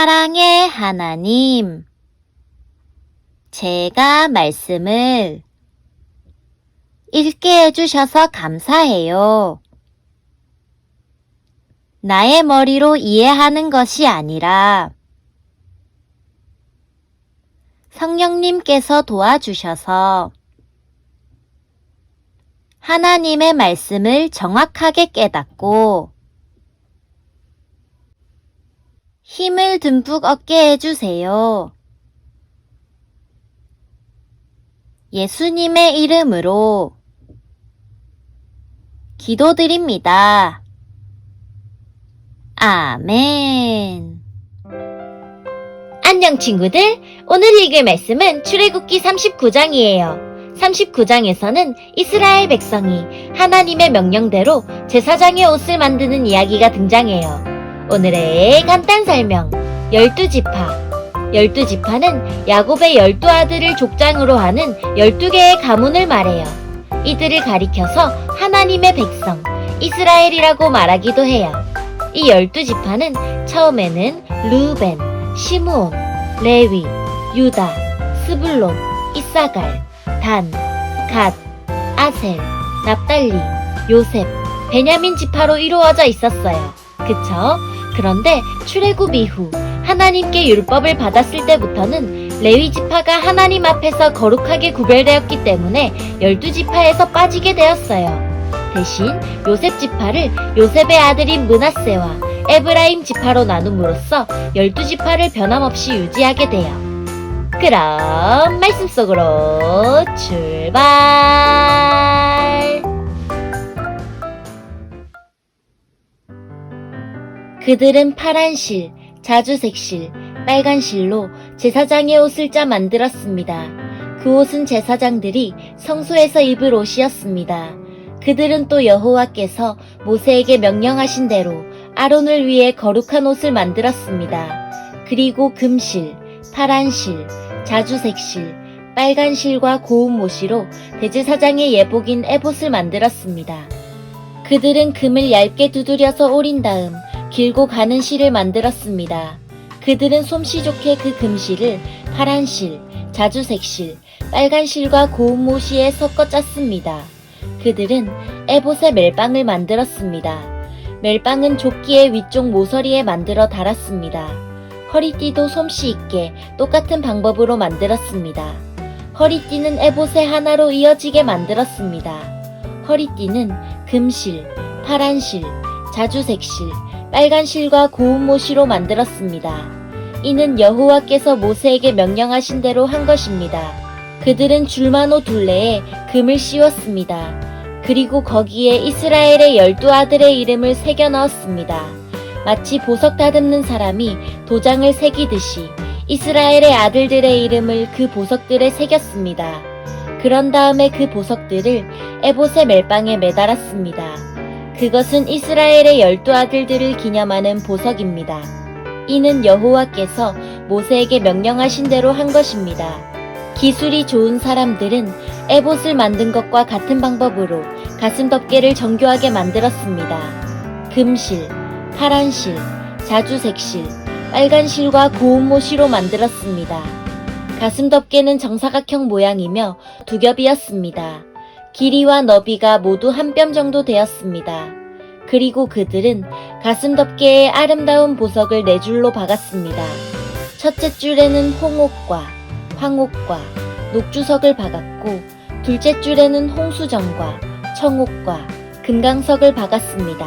사랑의 하나님, 제가 말씀을 읽게 해주셔서 감사해요. 나의 머리로 이해하는 것이 아니라 성령님께서 도와주셔서 하나님의 말씀을 정확하게 깨닫고 힘을 듬뿍 얻게 해주세요. 예수님의 이름으로 기도드립니다. 아멘. 안녕 친구들. 오늘 읽을 말씀은 출애굽기 39장이에요. 39장에서는 이스라엘 백성이 하나님의 명령대로 제사장의 옷을 만드는 이야기가 등장해요. 오늘의 간단 설명. 열두 지파. 열두 지파는 야곱의 열두 아들을 족장으로 하는 열두 개의 가문을 말해요. 이들을 가리켜서 하나님의 백성, 이스라엘이라고 말하기도 해요. 이 열두 지파는 처음에는 루벤, 시므온, 레위, 유다, 스불론, 이사갈, 단, 갓, 아셀, 납달리, 요셉, 베냐민 지파로 이루어져 있었어요. 그쵸? 그런데 출애굽 이후 하나님께 율법을 받았을 때부터는 레위 지파가 하나님 앞에서 거룩하게 구별되었기 때문에 열두 지파에서 빠지게 되었어요. 대신 요셉 지파를 요셉의 아들인 문하세와 에브라임 지파로 나눔으로써 열두 지파를 변함없이 유지하게 돼요. 그럼 말씀 속으로 출발! 그들은 파란 실, 자주색 실, 빨간 실로 제사장의 옷을 짜 만들었습니다. 그 옷은 제사장들이 성소에서 입을 옷이었습니다. 그들은 또 여호와께서 모세에게 명령하신 대로 아론을 위해 거룩한 옷을 만들었습니다. 그리고 금실, 파란 실, 자주색 실, 빨간 실과 고운 모시로 대제사장의 예복인 에봇을 만들었습니다. 그들은 금을 얇게 두드려서 오린 다음 길고 가는 실을 만들었습니다. 그들은 솜씨 좋게 그 금실을 파란 실, 자주색 실, 빨간 실과 고운 모시에 섞어 짰습니다. 그들은 에봇의 멜빵을 만들었습니다. 멜빵은 조끼의 위쪽 모서리에 만들어 달았습니다. 허리띠도 솜씨 있게 똑같은 방법으로 만들었습니다. 허리띠는 에봇의 하나로 이어지게 만들었습니다. 허리띠는 금실, 파란 실, 자주색 실, 빨간 실과 고운 모시로 만들었습니다. 이는 여호와께서 모세에게 명령하신 대로 한 것입니다. 그들은 줄만호 둘레에 금을 씌웠습니다. 그리고 거기에 이스라엘의 열두 아들의 이름을 새겨 넣었습니다. 마치 보석 다듬는 사람이 도장을 새기듯이 이스라엘의 아들들의 이름을 그 보석들에 새겼습니다. 그런 다음에 그 보석들을 에봇의 멜빵에 매달았습니다. 그것은 이스라엘의 열두 아들들을 기념하는 보석입니다. 이는 여호와께서 모세에게 명령하신 대로 한 것입니다. 기술이 좋은 사람들은 에봇을 만든 것과 같은 방법으로 가슴 덮개를 정교하게 만들었습니다. 금실, 파란 실, 자주색 실, 빨간 실과 고운 모시로 만들었습니다. 가슴 덮개는 정사각형 모양이며 두 겹이었습니다. 길이와 너비가 모두 한 뼘 정도 되었습니다. 그리고 그들은 가슴 덮개에 아름다운 보석을 네 줄로 박았습니다. 첫째 줄에는 홍옥과 황옥과 녹주석을 박았고 둘째 줄에는 홍수정과 청옥과 금강석을 박았습니다.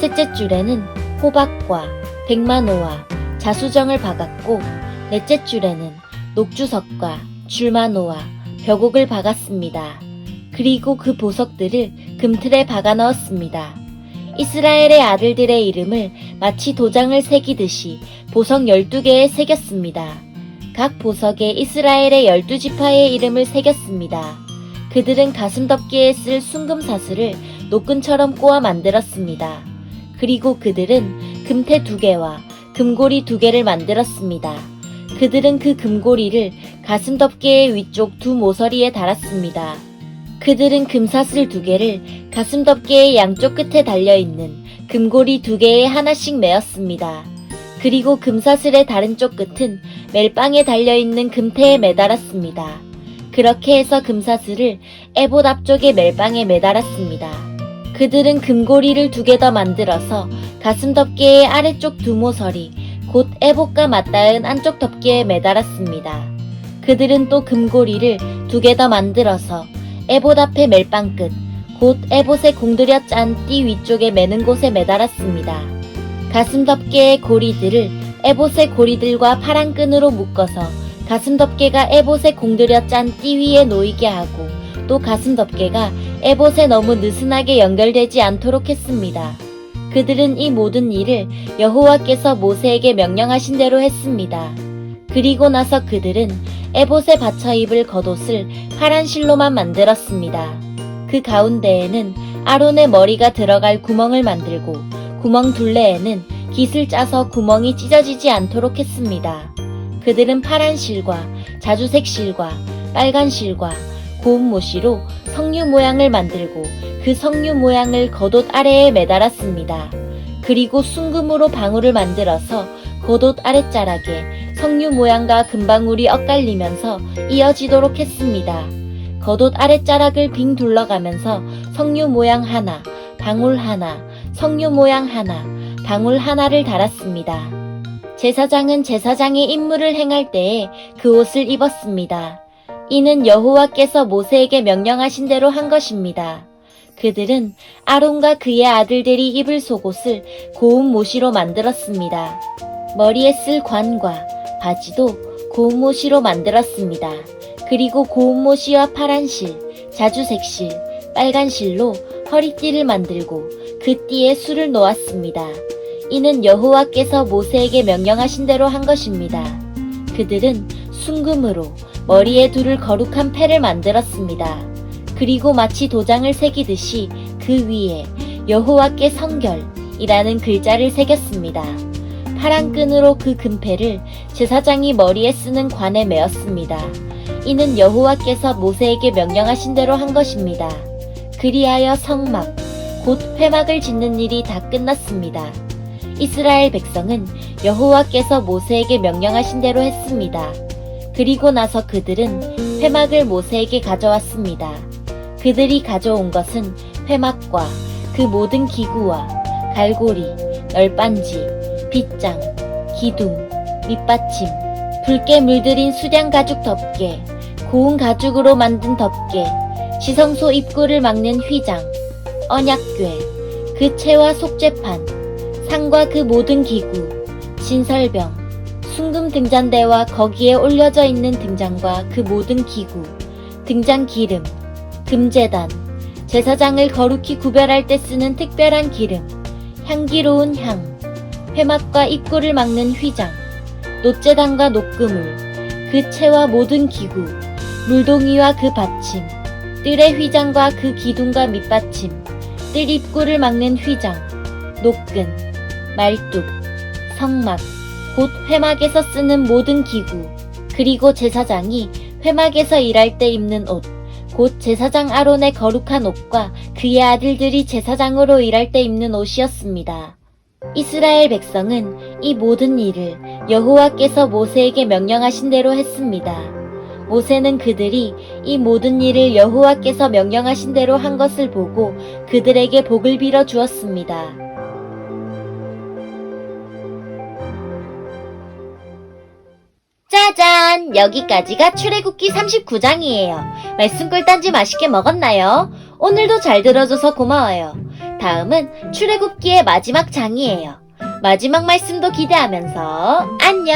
셋째 줄에는 호박과 백만호와 자수정을 박았고 넷째 줄에는 녹주석과 줄만호와 벽옥을 박았습니다. 그리고 그 보석들을 금틀에 박아 넣었습니다. 이스라엘의 아들들의 이름을 마치 도장을 새기듯이 보석 12개에 새겼습니다. 각 보석에 이스라엘의 12지파의 이름을 새겼습니다. 그들은 가슴 덮개에 쓸 순금 사슬을 노끈처럼 꼬아 만들었습니다. 그리고 그들은 금태 두 개와 금고리 두 개를 만들었습니다. 그들은 그 금고리를 가슴 덮개의 위쪽 두 모서리에 달았습니다. 그들은 금사슬 두 개를 가슴 덮개의 양쪽 끝에 달려있는 금고리 두 개에 하나씩 메었습니다. 그리고 금사슬의 다른 쪽 끝은 멜빵에 달려있는 금태에 매달았습니다. 그렇게 해서 금사슬을 에봇 앞쪽의 멜빵에 매달았습니다. 그들은 금고리를 두 개 더 만들어서 가슴 덮개의 아래쪽 두 모서리, 곧 에봇과 맞닿은 안쪽 덮개에 매달았습니다. 그들은 또 금고리를 두 개 더 만들어서 에봇 앞의 멜빵 끝, 곧 에봇에 공들여 짠 띠 위쪽에 매는 곳에 매달았습니다. 가슴 덮개의 고리들을 에봇의 고리들과 파란 끈으로 묶어서 가슴 덮개가 에봇에 공들여 짠 띠 위에 놓이게 하고 또 가슴 덮개가 에봇에 너무 느슨하게 연결되지 않도록 했습니다. 그들은 이 모든 일을 여호와께서 모세에게 명령하신 대로 했습니다. 그리고 나서 그들은 에봇에 받쳐 입을 겉옷을 파란 실로만 만들었습니다. 그 가운데에는 아론의 머리가 들어갈 구멍을 만들고 구멍 둘레에는 깃을 짜서 구멍이 찢어지지 않도록 했습니다. 그들은 파란 실과 자주색 실과 빨간 실과 고운 모시로 석류 모양을 만들고 그 석류 모양을 겉옷 아래에 매달았습니다. 그리고 순금으로 방울을 만들어서 겉옷 아랫자락에 석류 모양과 금방울이 엇갈리면서 이어지도록 했습니다. 겉옷 아랫자락을 빙 둘러가면서 석류 모양 하나, 방울 하나, 석류 모양 하나, 방울 하나를 달았습니다. 제사장은 제사장의 임무를 행할 때에 그 옷을 입었습니다. 이는 여호와께서 모세에게 명령하신 대로 한 것입니다. 그들은 아론과 그의 아들들이 입을 속옷을 고운 모시로 만들었습니다. 머리에 쓸 관과 바지도 고운 모시로 만들었습니다. 그리고 고운 모시와 파란 실, 자주색 실, 빨간 실로 허리띠를 만들고 그 띠에 술을 놓았습니다. 이는 여호와께서 모세에게 명령하신 대로 한 것입니다. 그들은 순금으로 머리에 두를 거룩한 패를 만들었습니다. 그리고 마치 도장을 새기듯이 그 위에 여호와께 성결이라는 글자를 새겼습니다. 파란 끈으로 그 금패를 제사장이 머리에 쓰는 관에 메었습니다. 이는 여호와께서 모세에게 명령하신 대로 한 것입니다. 그리하여 성막, 곧 회막을 짓는 일이 다 끝났습니다. 이스라엘 백성은 여호와께서 모세에게 명령하신 대로 했습니다. 그리고 나서 그들은 회막을 모세에게 가져왔습니다. 그들이 가져온 것은 회막과 그 모든 기구와 갈고리, 널빤지, 빗장, 기둥, 밑받침, 붉게 물들인 수량 가죽 덮개, 고운 가죽으로 만든 덮개, 지성소 입구를 막는 휘장, 언약궤, 그 채와 속죄판, 상과 그 모든 기구, 진설병, 순금 등잔대와 거기에 올려져 있는 등잔과 그 모든 기구, 등잔 기름, 금재단, 제사장을 거룩히 구별할 때 쓰는 특별한 기름, 향기로운 향, 회막과 입구를 막는 휘장, 노재단과 녹그물, 그 채와 모든 기구, 물동이와 그 받침, 뜰의 휘장과 그 기둥과 밑받침, 뜰 입구를 막는 휘장, 녹근, 말뚝, 성막, 곧 회막에서 쓰는 모든 기구, 그리고 제사장이 회막에서 일할 때 입는 옷, 곧 제사장 아론의 거룩한 옷과 그의 아들들이 제사장으로 일할 때 입는 옷이었습니다. 이스라엘 백성은 이 모든 일을 여호와께서 모세에게 명령하신 대로 했습니다. 모세는 그들이 이 모든 일을 여호와께서 명령하신 대로 한 것을 보고 그들에게 복을 빌어 주었습니다. 짜잔! 여기까지가 출애굽기 39장이에요. 말씀 꿀단지 맛있게 먹었나요? 오늘도 잘 들어줘서 고마워요. 다음은 출애굽기의 마지막 장이에요. 마지막 말씀도 기대하면서 안녕!